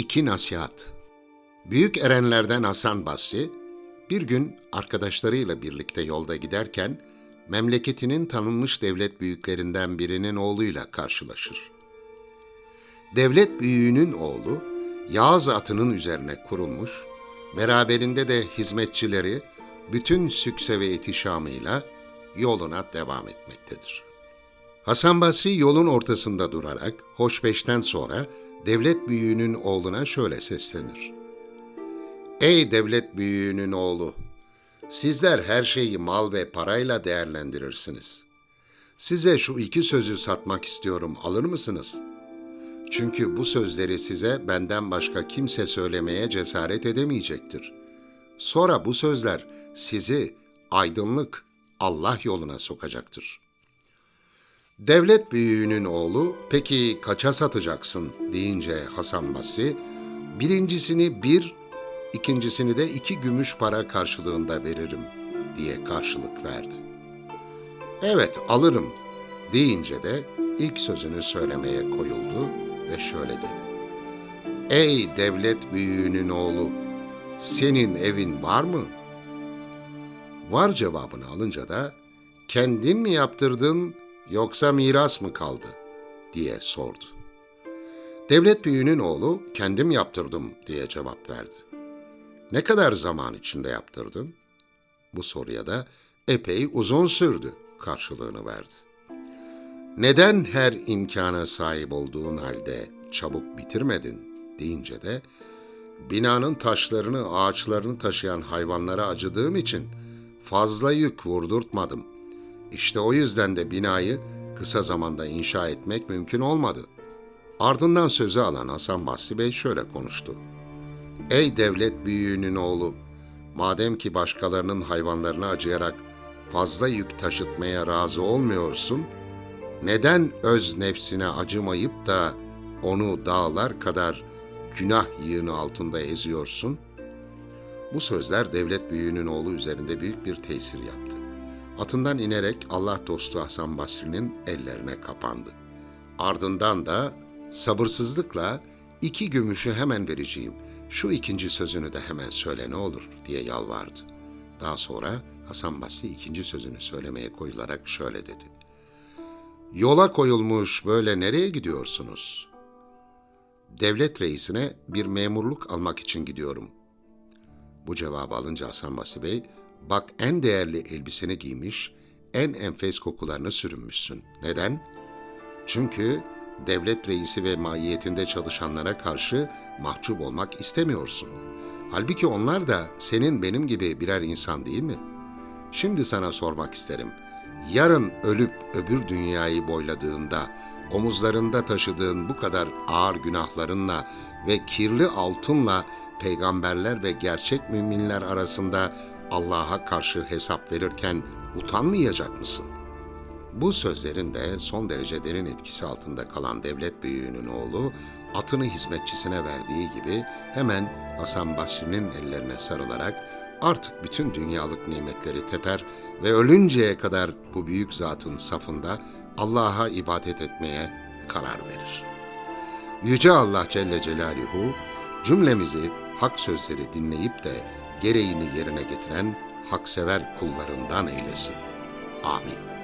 İki nasihat. Büyük erenlerden Hasan Basri, bir gün arkadaşlarıyla birlikte yolda giderken, memleketinin tanınmış devlet büyüklerinden birinin oğluyla karşılaşır. Devlet büyüğünün oğlu, Yağız atının üzerine kurulmuş, beraberinde de hizmetçileri bütün sükse ve ihtişamıyla yoluna devam etmektedir. Hasan Basri yolun ortasında durarak hoşbeşten sonra devlet büyüğünün oğluna şöyle seslenir. Ey devlet büyüğünün oğlu! Sizler her şeyi mal ve parayla değerlendirirsiniz. Size şu iki sözü satmak istiyorum, alır mısınız? Çünkü bu sözleri size benden başka kimse söylemeye cesaret edemeyecektir. Sonra bu sözler sizi aydınlık Allah yoluna sokacaktır.'' Devlet büyüğünün oğlu, peki kaça satacaksın deyince Hasan Basri, birincisini bir, ikincisini de iki gümüş para karşılığında veririm diye karşılık verdi. Evet alırım deyince de ilk sözünü söylemeye koyuldu ve şöyle dedi. Ey devlet büyüğünün oğlu, senin evin var mı? Var cevabını alınca da kendin mi yaptırdın yoksa miras mı kaldı diye sordu. Devlet büyüğünün oğlu kendim yaptırdım diye cevap verdi. Ne kadar zaman içinde yaptırdın? Bu soruya da epey uzun sürdü karşılığını verdi. Neden her imkana sahip olduğun halde çabuk bitirmedin deyince de binanın taşlarını, ağaçlarını taşıyan hayvanlara acıdığım için fazla yük vurdurtmadım. İşte o yüzden de binayı kısa zamanda inşa etmek mümkün olmadı. Ardından sözü alan Hasan Basri Bey şöyle konuştu. Ey devlet büyüğünün oğlu! Madem ki başkalarının hayvanlarına acıyarak fazla yük taşıtmaya razı olmuyorsun, neden öz nefsine acımayıp da onu dağlar kadar günah yığını altında eziyorsun? Bu sözler devlet büyüğünün oğlu üzerinde büyük bir tesir yaptı. Atından inerek Allah dostu Hasan Basri'nin ellerine kapandı. Ardından da sabırsızlıkla iki gümüşü hemen vereceğim, şu ikinci sözünü de hemen söyle ne olur diye yalvardı. Daha sonra Hasan Basri ikinci sözünü söylemeye koyularak şöyle dedi. Yola koyulmuş böyle nereye gidiyorsunuz? Devlet reisine bir memurluk almak için gidiyorum. Bu cevabı alınca Hasan Basri Bey, Bak en değerli elbiseni giymiş, en enfes kokularını sürünmüşsün. Neden? Çünkü devlet reisi ve mahiyetinde çalışanlara karşı mahcup olmak istemiyorsun. Halbuki onlar da senin benim gibi birer insan değil mi? Şimdi sana sormak isterim. Yarın ölüp öbür dünyayı boyladığında, omuzlarında taşıdığın bu kadar ağır günahlarınla ve kirli altınla peygamberler ve gerçek müminler arasında Allah'a karşı hesap verirken utanmayacak mısın? Bu sözlerin de son derece derin etkisi altında kalan devlet büyüğünün oğlu, atını hizmetçisine verdiği gibi hemen Hasan Basri'nin ellerine sarılarak artık bütün dünyalık nimetleri teper ve ölünceye kadar bu büyük zatın safında Allah'a ibadet etmeye karar verir. Yüce Allah Celle Celaluhu cümlemizi hak sözleri dinleyip de gereğini yerine getiren haksever kullarından eylesin. Amin.